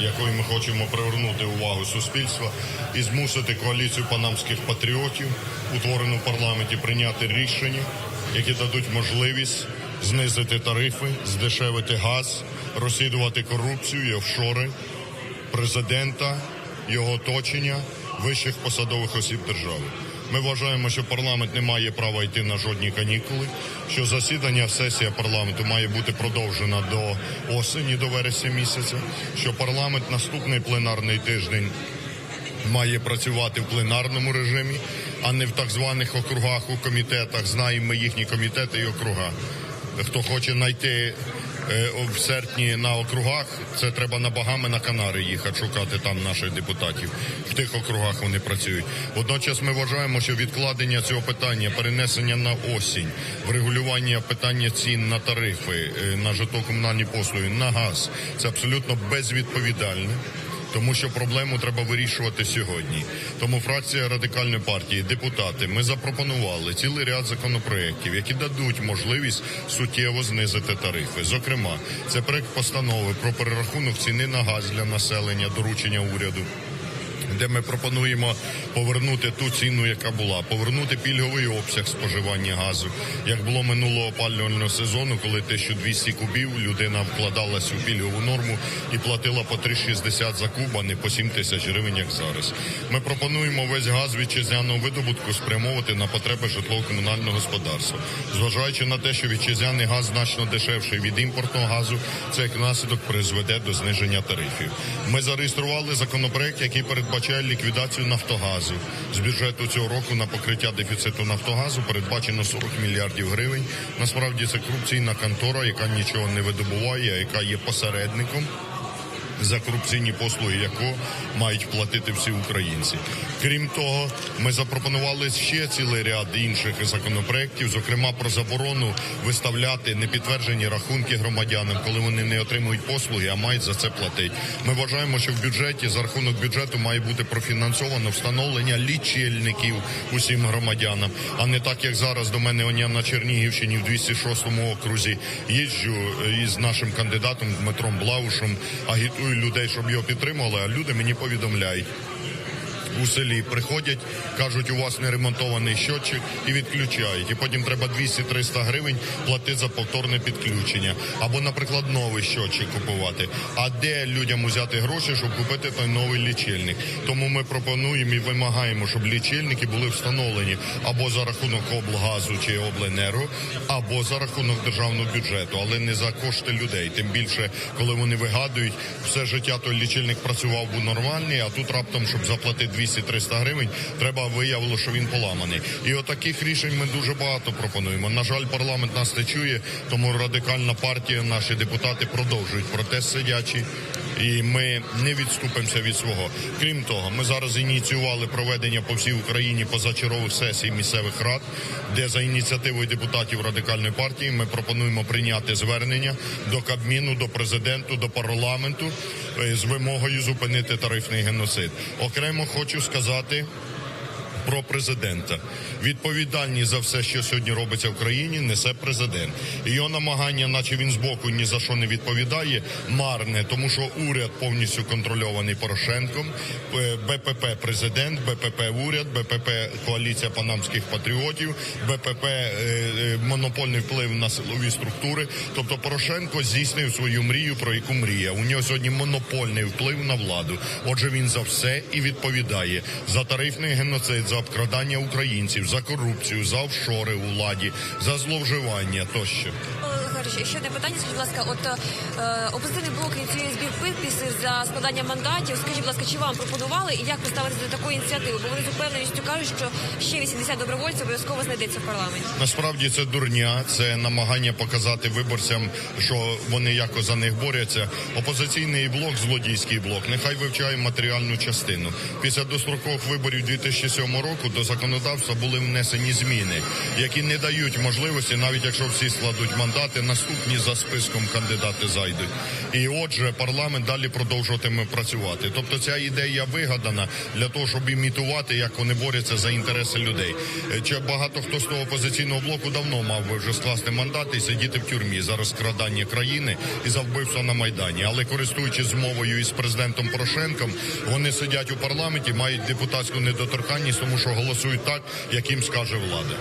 якою ми хочемо привернути увагу суспільства і змусити коаліцію панамських патріотів, утворену в парламенті, прийняти рішення, які дадуть можливість знизити тарифи, здешевити газ, розслідувати корупцію і офшори президента, його оточення, вищих посадових осіб держави. Ми вважаємо, що парламент не має права йти на жодні канікули, що засідання сесія парламенту має бути продовжена до осені, до вересня місяця, що парламент наступний пленарний тиждень має працювати в пленарному режимі, а не в так званих округах у комітетах. Знаємо ми їхні комітети і округа. Хто хоче знайти в серпні на округах, це треба на Багами на Канари їхати, шукати там наших депутатів. В тих округах вони працюють. Водночас ми вважаємо, що відкладення цього питання, перенесення на осінь, врегулювання питання цін на тарифи, е, на житло комунальні послуги, на газ це абсолютно безвідповідальне. Тому що проблему треба вирішувати сьогодні. Тому фракція радикальної партії, депутати, ми запропонували цілий ряд законопроєктів, які дадуть можливість суттєво знизити тарифи. Зокрема, це проект постанови про перерахунок ціни на газ для населення, доручення уряду. Де ми пропонуємо повернути ту ціну, яка була, повернути пільговий обсяг споживання газу, як було минулого опалювального сезону, коли 1200 кубів людина вкладалась у пільгову норму і платила по 3,60 за куб, а не по 7 тисяч гривень, як зараз. Ми пропонуємо весь газ вітчизняного видобутку спрямовувати на потреби житлово-комунального господарства, зважаючи на те, що вітчизняний газ значно дешевший від імпортного газу, це як наслідок призведе до зниження тарифів. Ми зареєстрували законопроект, який передбачає ліквідацію Нафтогазу. З бюджету цього року на покриття дефіциту Нафтогазу передбачено 40 мільярдів гривень. Насправді це корупційна контора, яка нічого не видобуває, яка є посередником. За корупційні послуги якого мають платити всі українці. Крім того, ми запропонували ще цілий ряд інших законопроєктів, зокрема про заборону виставляти непідтверджені рахунки громадянам, коли вони не отримують послуги, а мають за це платити. Ми вважаємо, що в бюджеті за рахунок бюджету має бути профінансовано встановлення лічильників усім громадянам, а не так, як зараз до мене он я на Чернігівщині в 206 окрузі їжджу із нашим кандидатом Дмитром Блаушем, агітую людей, щоб його підтримали, а люди мені повідомляють. У селі приходять, кажуть, у вас не ремонтований щотчик і відключають. І потім треба 200-300 гривень платити за повторне підключення. Або, наприклад, новий щотчик купувати. А де людям взяти гроші, щоб купити той новий лічильник? Тому ми пропонуємо і вимагаємо, щоб лічильники були встановлені або за рахунок облгазу чи обленерго, або за рахунок державного бюджету, але не за кошти людей. Тим більше, коли вони вигадують, все життя той лічильник працював був нормальний, а тут раптом, щоб заплатити 200-300 гривень, треба виявило, що він поламаний. І отаких рішень ми дуже багато пропонуємо. На жаль, парламент нас не чує, тому радикальна партія, наші депутати продовжують протест сидячий. І ми не відступимося від свого. Крім того, ми зараз ініціювали проведення по всій Україні позачергових сесій місцевих рад, де за ініціативою депутатів радикальної партії ми пропонуємо прийняти звернення до Кабміну, до президенту, до парламенту е, з вимогою зупинити тарифний геноцид. Окремо хочу сказати. Про президента відповідальність за все, що сьогодні робиться в країні, несе президент. Його намагання, наче він збоку ні за що не відповідає, марне, тому що уряд повністю контрольований Порошенком. БПП президент, БПП уряд, БПП коаліція панамських патріотів, БПП е, е, монопольний вплив на силові структури. Тобто Порошенко здійснив свою мрію, про яку мріяв. У нього сьогодні монопольний вплив на владу. Отже, він за все і відповідає за тарифний геноцид, за обкрадання українців, за корупцію, за офшори у владі, за зловживання тощо. Олег ще одне питання. Скажіть, будь ласка, от е, опозиційний блок ініціює збір підписів за складання мандатів. Скажіть, будь ласка, чи вам пропонували і як ви ставитеся до такої ініціативи? Бо вони з упевненістю кажуть, що ще 80 добровольців обов'язково знайдеться в парламенті. Насправді це дурня, це намагання показати виборцям, що вони якось за них борються. Опозиційний блок, злодійський блок, нехай вивчає матеріальну частину. Після дострокових виборів 2007 року до законодавства були внесені зміни, які не дають можливості, навіть якщо всі складуть мандати, наступні за списком кандидати зайдуть. І отже, парламент далі продовжуватиме працювати. Тобто ця ідея вигадана для того, щоб імітувати, як вони борються за інтереси людей. Чи багато хто з того опозиційного блоку давно мав би вже скласти мандат і сидіти в тюрмі за розкрадання країни і за вбивство на майдані. Але користуючись змовою із президентом Порошенком, вони сидять у парламенті, мають депутатську недоторканність, тому що голосують так, як їм скаже влада.